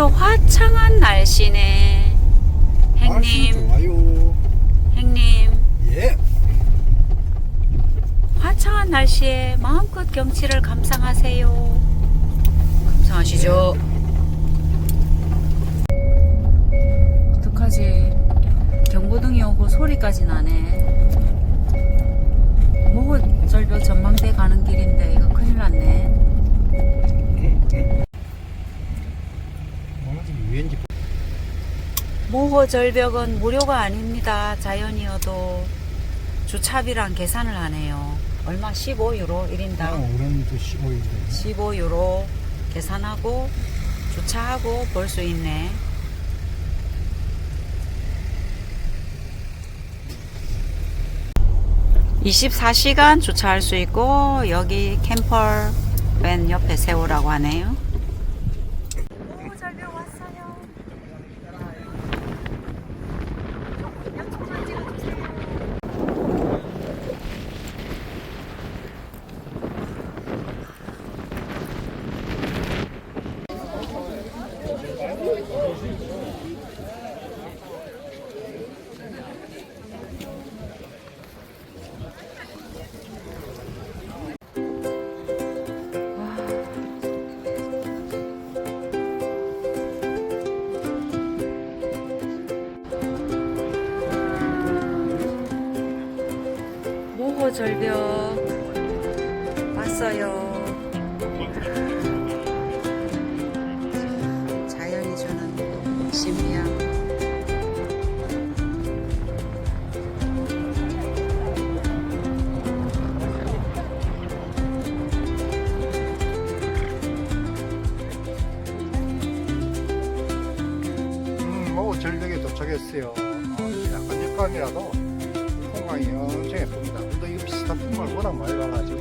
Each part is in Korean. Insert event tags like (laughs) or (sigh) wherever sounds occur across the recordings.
오늘도 화창한 날씨네. 날씨 행님, 좋아요. 행님. 예. 화창한 날씨에 마음껏 경치를 감상하세요. 감상하시죠. 어떡하지? 경보등이 오고 소리까지 나네. 모호절벽 전망대 가는 길인데 이거 큰일 났네. 모호절벽은 무료가 아닙니다. 자연이어도 주차비랑 계산을 하네요. 얼마? 15유로 1인당. 오른도 15일인데. 15유로 계산하고 주차하고 볼 수 있네. (24시간) 주차할 수 있고 여기 캠퍼 밴 옆에 세우라고 하네요 오 절벽 왔어요 약속만 찍어주세요 모호 절벽 약간 역광이라도 풍광이 엄청 예쁩니다. 근데 이거 비슷한 풍광을 워낙 많이 봐가지고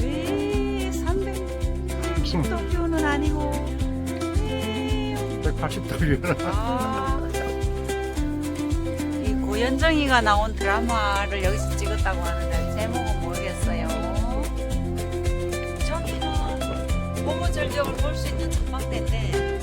왜 380도 뷰는 아니고. 왜 180도 뷰는 아, 이 고현정이가 나온 드라마를 여기서 찍었다고 하는데 제목은 모르겠어요. 저기는 모모절벽을 볼 수 있는 전망대인데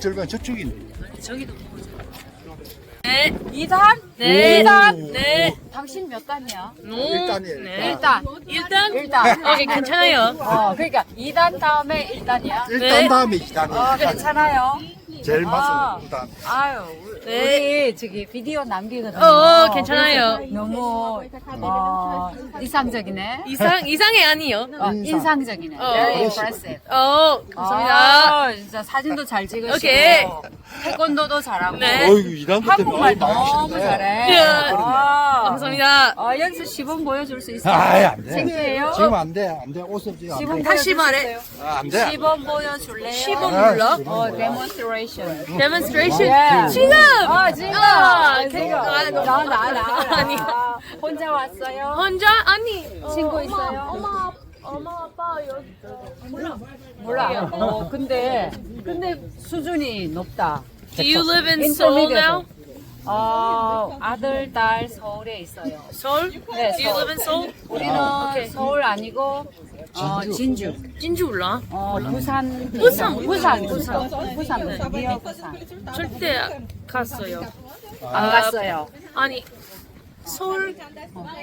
그 절벽은 저쪽인데. 저기도. 네. 2단? 네. 오. 네. 당신 몇 단이야? 오. 일단이에요. 네. 일단. 1단. 일단. 1단. 오케이, 괜찮아요. 어, 그러니까 2단 다음에 1단이야? 일단 네. 다음에 2단이. 어, 괜찮아요. 제일 아. 맞아요. 일단. 아유, 우리, 네. 우리 저기 비디오 남기거든요. 어, 어, 괜찮아요. 그래서 너무 어, 이상적이네. 이상, 이상해 아니요. 어, 인상. 인상적이네. 어. Very impressive. 어, 감사합니다. 아, 진짜 사진도 잘 찍으시고 오케이. 태권도도 잘하고 네. 어이구 2단 때문에 한국말 너무 잘해. 예. 아, 감사합니다. 어, 여기서 시범 보여줄 수 있어요? 아이 안 돼. 창피해요? 지금 안 돼. 안 돼. 옷을 지금 안 시범 돼. 다시 말해. 아, 안 돼. 시범 보여줄래요? 시범 아, 몰라? 시범 어, 몰라. 데몬스트레이션. 데몬스트레이션. 예. 지금. 아, 지금. 아, 지금. 지금. 아, 나, 나, 나. 아니. 아, 혼자 왔어요? 혼자 아니. 친구 있어요? 엄마, 엄마, 아빠 여기. 몰라. 어, 근데, 근데 수준이 높다. Do you live in Seoul now? 어, 아들, 딸 서울에 있어요. 서울? 네, Do you 서울. live in Seoul? 우리는 오케이. 서울 아니고, 어, 진주. 진주 몰라? 어, 부산. 부산, 부산, 부산. 부산, 부산. 미어 부산. 절대 갔어요. 안 갔어요. 아니 Seoul,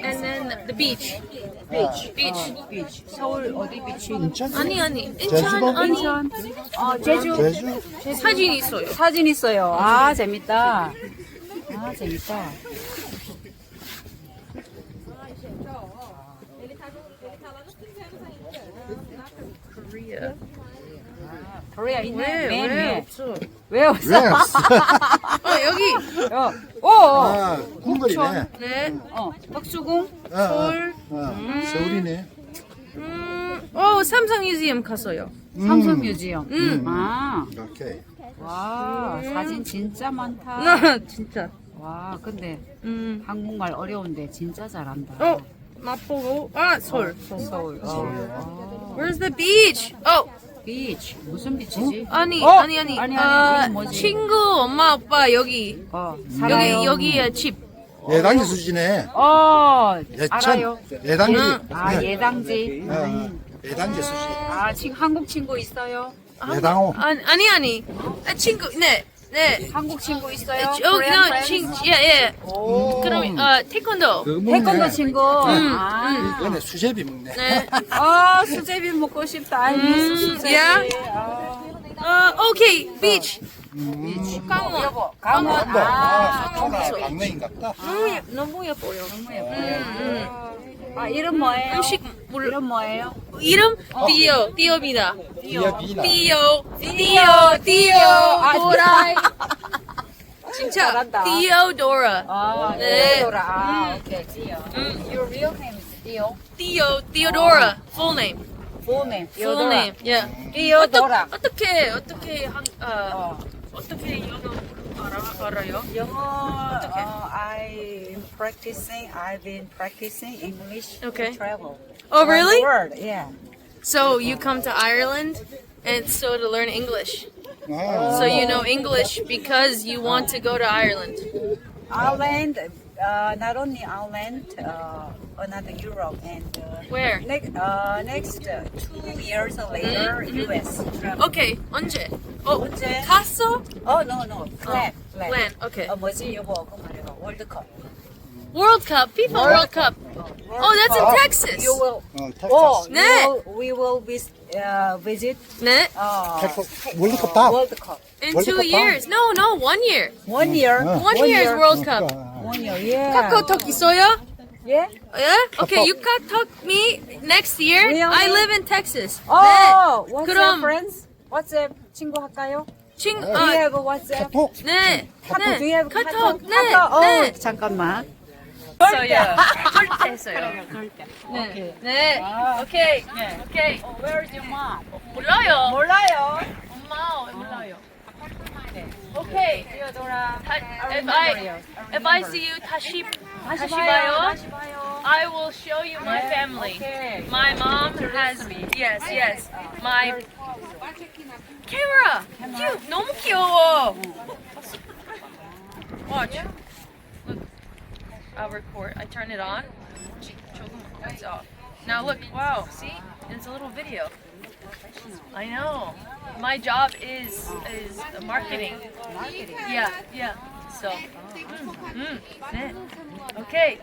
and then the beach. Beach. 어, 비치. 서울 어디 비치? 인천? 아니 아니. 인천 제주도? 아니. 인천. 어, 제주. 제주? 사진 있어요. 사진 있어요. 아, 재밌다. 아, 재밌다. Korea. 코리아 있네. 왜? 맨 왜 위에. 없어? 왜 없어? 왜? (laughs) 어 여기. 어, 오! 아, 궁궐이네. 네. 어, 덕수궁? 어, 어, 서울. 어, 서울이네. 음. 어 삼성 뮤지엄 갔어요. 삼성 뮤지엄. 음. 아, 오케이. 와, 사진 진짜 많다. 나 (laughs) 진짜. 와, 근데 음. 한국말 어려운데 진짜 잘한다. 어 마포고. 아 서울. 서울. 어. Where's the beach? 어 비치. 무슨 비치지? 아니 어? 아니 아니. 아니, 아니, 아, 이건 뭐지? 친구 엄마 아빠 여기. 어, 살아요. 여기 여기에 집. 예당지 수지네. 어, 예천. 알아요. 예당지. 응. 아, 예. 예당지. 어, 예당지 수지. 아, 지금 한국 친구 있어요? 예당호. 아니 아니 아니. 아, 친구 네 네. 한국 친구 있어요? 어, Korean 나 friends? 친, 예, 예. 오. 그럼, 어, 태권도. 그거 태권도. 친구. 음, 아. 이거는 수제비 먹네. 네. 아, 수제비 먹고 싶다. I miss 음, 수제비. yeah. 아, 어, 오케이, 비치. 비치. 강원. 여보, 강원. 한도. 아, 아, 초가 강릉인 같다. 너무, 예, 너무 예뻐요. 너무 예뻐요. 음, 아, 이름 뭐예요? 음식. 이름 뭐예요? 이름? 띠오, 띠오입니다. 띠오, 띠오, 띠오, 아, 도라. 진짜, 잘한다. 띠오도라. 아, 네. 디오라. 아, 오케이. 디오. 음. Your real name is Dio. 띠오, 띠오도라. Full name. Full name. Full 디오도라. name. Yeah. 디오도라. 어떻게, 어떻게, 한, 어, 어. 어떻게 영어 알아, 알아요? 영어, 어떡해? uh, I'm practicing. I've been practicing English Okay. to travel. Oh, Around really? the world, yeah. So you come to Ireland and so to learn English. 아, So you know English because you want to go to Ireland. Ireland, uh, not only Ireland, uh, another Europe, and uh, Where? next, uh, next uh, two years later, US. travel. Okay, 언제? 어, 언제? 갔어? Oh no no, plan, plan. When? Okay. 어 뭐지 여보 그거 말해봐. 월드컵. World Cup, FIFA World Cup. Oh, that's in Texas. You will. 어, Oh, 텍사스. 네. we will, we will vis, uh, visit 네? uh, 텍사스. 월드컵 다. World Cup. In World two Cup years. No, no, one year. One year. 어. One year is World Cup. Year. Yeah. 카카오톡 있어요? Yeah. Yeah? Okay, you 카톡 me next year. Really? I live in Texas. Oh, WhatsApp 그럼- friends? WhatsApp 친구 할까요? 네. 친, Do you 아, have a WhatsApp? 카톡. 네. 카톡. Do you 네. have 카톡. 네. 카톡? 네. 어, 잠깐만. 했어요. 절대 했어요. 오케이. 네. 아. 오케이. 네. 오케이. Where is your mom? 몰라요. 몰라요. 엄마 몰라요. 오케이. 디오도라. 다, if I if I see you 다시 다시 봐요. 다시 봐요. I will show you my family. Okay. My mom has yes yes my camera. Cute. 너무 귀여워. Watch. Look. I'll record. I turn it on. 조금 it's off. Now look. Wow. See? It's a little video. I know. My job is is marketing. Yeah, yeah. So, mm, mm, 네. okay.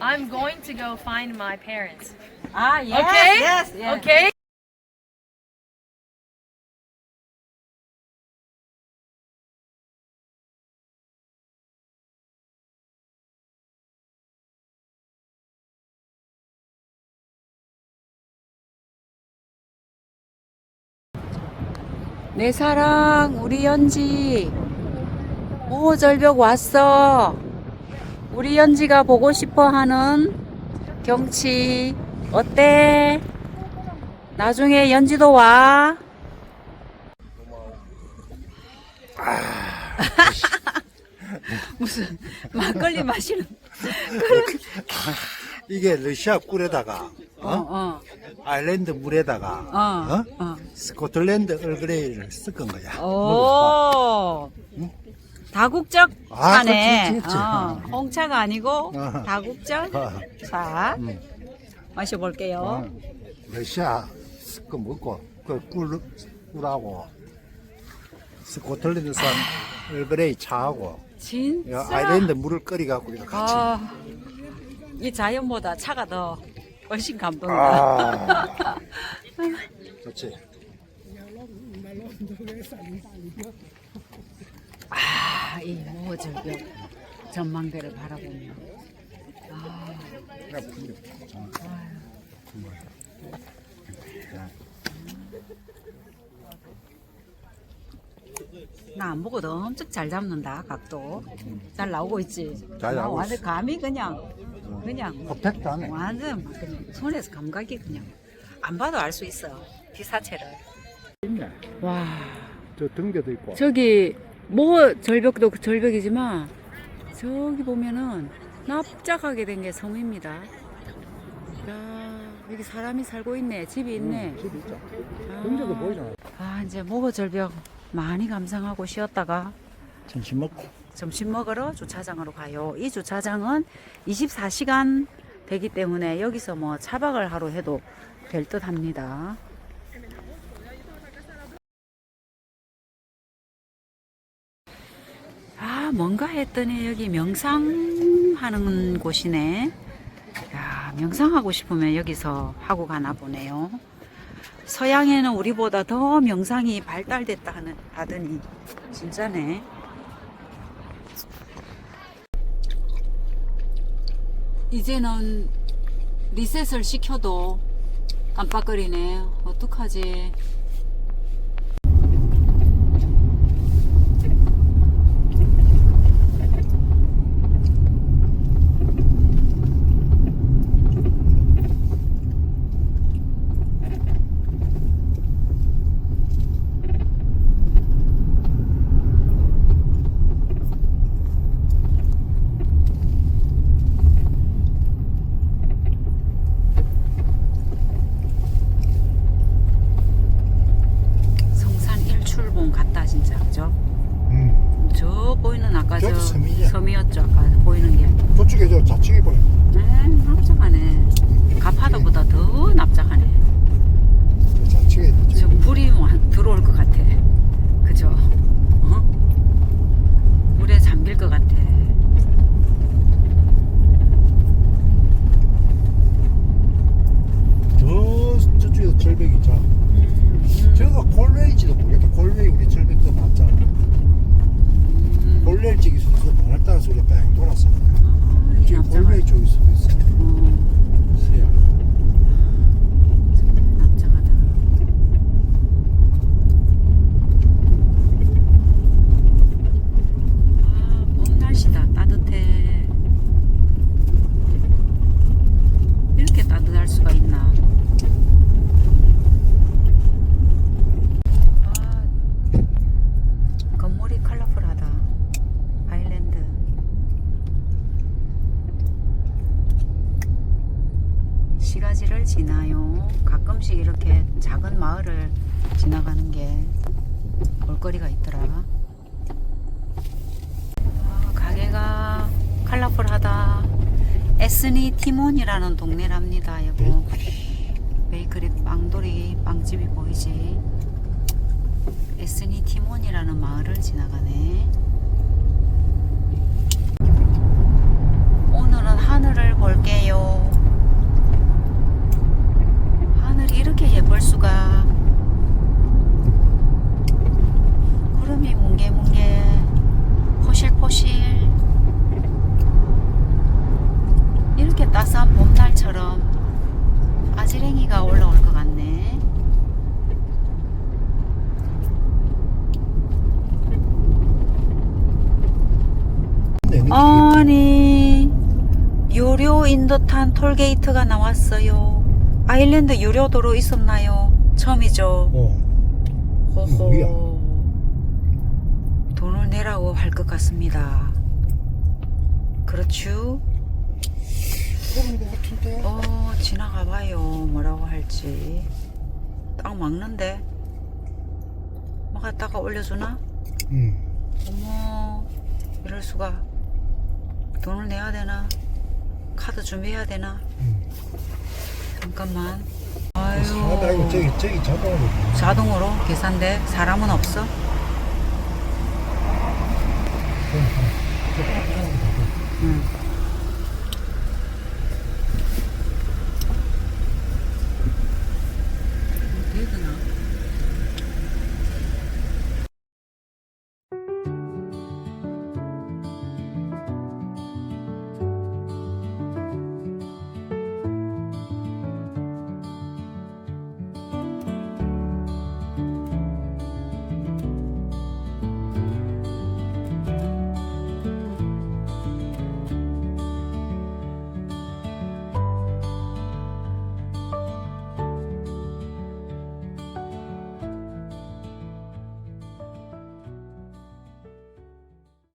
I'm going to go find my parents. 아, yes, Okay? yes, yes. Okay. 내 사랑, 우리 연지. 오, 절벽 왔어. 우리 연지가 보고 싶어 하는 경치. 어때? 나중에 연지도 와. 무슨 막걸리 마시는. 이게 러시아 꿀에다가 어, 어? 어, 아일랜드 물에다가 어, 어? 어. 스코틀랜드 얼그레이를 섞은 거야. 먹어봐. 오. 다국적 아. 그렇지, 그렇지. 어, 홍차가 아니고 어. 다국적 어, 차. 음. 마셔볼게요. 어. 러시아 그 먹고 그 꿀, 꿀하고 스코틀랜드산 얼그레이 차하고 진짜. 야, 아일랜드 물을 끓여 갖고 이렇게 같이 아, 이 자연보다 차가 더 훨씬 감동이다. 아. (laughs) 좋지. 아, 이 모절벽 전망대를 바라보며. 그냥 분명. 나 안 보고도 엄청 잘 잡는다 각도 잘 나오고 있지 잘나 나오고 완전 있어. 감이 그냥 그냥 퍼펙트 하네. 완전 막 그냥 손에서 감각이 그냥 안 봐도 알 수 있어 기사체를 있네. 와 저 등대도 있고. 저기 뭐 절벽도 그 절벽이지만 저기 보면은 납작하게 된 게 섬입니다 야 여기 사람이 살고 있네 집이 있네 응, 집 있죠. 아. 등대도 보이잖아. 아 이제 모거 절벽 많이 감상하고 쉬었다가 점심 먹고. 점심 먹으러 주차장으로 가요. 이 주차장은 24시간 되기 때문에 여기서 뭐 차박을 하루 해도 될 듯 합니다. 아, 뭔가 했더니 여기 명상하는 곳이네. 야, 명상하고 싶으면 여기서 하고 가나 보네요. 서양에는 우리보다 더 명상이 발달됐다 하는, 하더니, 진짜네. 이제는 리셋을 시켜도 깜빡거리네. 어떡하지? 성산 일출봉 같다 진짜 그죠? 음. 저 보이는 아까 저 저도 섬이지. 섬이었죠 아까 보이는 게 저 좌측에 보여. 음, 납작하네 가파도보다 더 납작하네 저 좌측에 있는 저 불이 완- 들어올 것 같아 그죠? 어? 물에 잠길 것 같아 저 저쪽에 절벽 있잖아. 음, 저가 골웨이지도 모르겠다. 골웨이 우리 절벽도 봤잖아. 음. 골웨이 쪽에 있어서 바늘 따라서 우리가 뺑 돌았어. 아, 이 지금 납작한 골웨이 쪽일 수도 있어. 어, 수야. 납작하다 아, 봄 날씨다. 따뜻해. 이렇게 따뜻할 수가 있나? 아, 건물이 컬러풀하다. 아일랜드. 시가지를 지나요. 가끔씩 이렇게 작은 마을을 지나가는 게 볼거리가 있더라. 아, 가게가 컬러풀하다. 에스니 티몬이라는 동네랍니다, 여보. 베이커리 빵돌이 빵집이 보이지? 에스니 티몬이라는 마을을 지나가네. 오늘은 하늘을 볼게요. 하늘이 이렇게 예쁠 수가. 구름이 뭉게뭉게, 포실포실. 이렇게 따스한 봄날처럼 아지랭이가 올라올 것 같네. 내 아니 유료인 듯한 톨게이트가 나왔어요. 아일랜드 유료 도로 있었나요? 처음이죠. 어. 호호. 돈을 내라고 할 것 같습니다. 그렇죠? 그런 같은데. 어 지나가봐요. 뭐라고 할지. 딱 막는데. 뭐 갖다가 올려주나? 응. 어머 이럴 수가. 돈을 내야 되나? 카드 준비해야 되나? 응. 잠깐만. 아, 아유. 저기 저기 자동으로. 자동으로 계산돼? 사람은 없어? 응.